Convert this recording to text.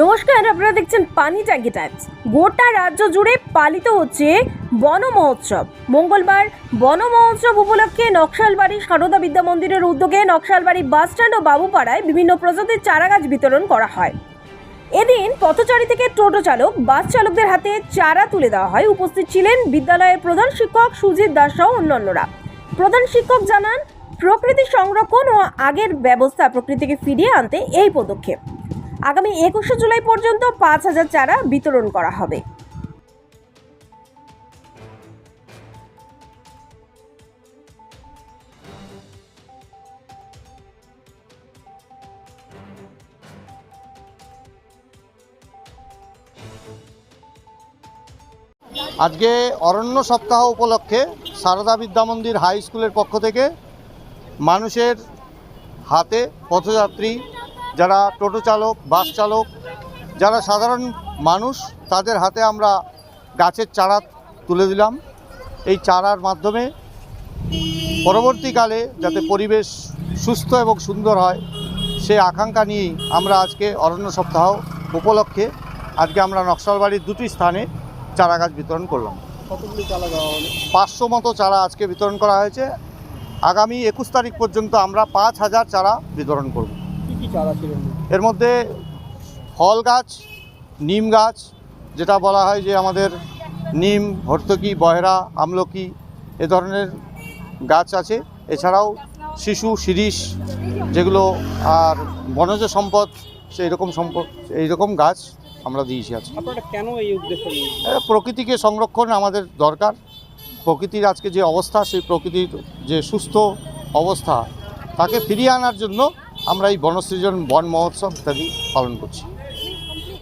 নমস্কার, আপনারা দেখছেন পানি ট্যাঙ্কি টাইমস। গোটা রাজ্য জুড়ে পালিত হচ্ছে বন মহোৎসব। মঙ্গলবার বন মহোৎসব উপলক্ষে নকশালবাড়ি সারদা বিদ্যা মন্দিরের উদ্যোগে নকশালবাড়ি বাসস্ট্যান্ড ও বাবুপাড়ায় বিভিন্ন প্রজাতির চারাগাছ বিতরণ করা হয়। এদিন পথচারী থেকে টোটো চালক, বাস চালকদের হাতে চারা তুলে দেওয়া হয়। উপস্থিত ছিলেন বিদ্যালয়ের প্রধান শিক্ষক সুজিত দাস সহ অন্যান্যরা। প্রধান শিক্ষক জানান, প্রকৃতি সংরক্ষণ ও আগের ব্যবস্থা প্রকৃতিকে ফিরিয়ে আনতে এই পদক্ষেপ। আগামী একুশে জুলাই পর্যন্ত পাঁচ হাজার চারা বিতরণ করা হবে। আজকে অরণ্য সপ্তাহ উপলক্ষে সারদা বিদ্যা মন্দির হাই স্কুলের পক্ষ থেকে মানুষের হাতে পথযাত্রী যারা টোটো চালক বাস চালক যারা সাধারণ মানুষ তাদের হাতে আমরা গাছের চারা তুলে দিলাম। এই চারার মাধ্যমে পরবর্তীকালে যাতে পরিবেশ সুস্থ এবং সুন্দর হয় সেই আকাঙ্ক্ষা নিয়েই আমরা আজকে অরণ্য সপ্তাহ উপলক্ষে আজকে আমরা নকশালবাড়ির দুটি স্থানে চারা গাছ বিতরণ করলাম। পাঁচশো মতো চারা আজকে বিতরণ করা হয়েছে। আগামী একুশ তারিখ পর্যন্ত আমরা পাঁচ হাজার চারা বিতরণ করব। কি কি চারা ছিল এর মধ্যে? ফল গাছ নিম গাছ যেটা বলা হয় যে আমাদের নিম হর্তকি বয়রা আমলকি এ ধরনের গাছ আছে। এছাড়াও শিশু শিরিষ যেগুলো আর বনজ সম্পদ সেই রকম সম্পদ এইরকম গাছ আমরা দিয়েছি আজকে। কেন এই উদ্দেশ্য প্রকৃতিকে সংরক্ষণ আমাদের দরকার। প্রকৃতির আজকে যে অবস্থা সেই প্রকৃতির যে সুস্থ অবস্থা তাকে ফিরিয়ে আনার জন্য আমরা এই বনসৃজন বন মহোৎসব ইত্যাদি পালন করছি।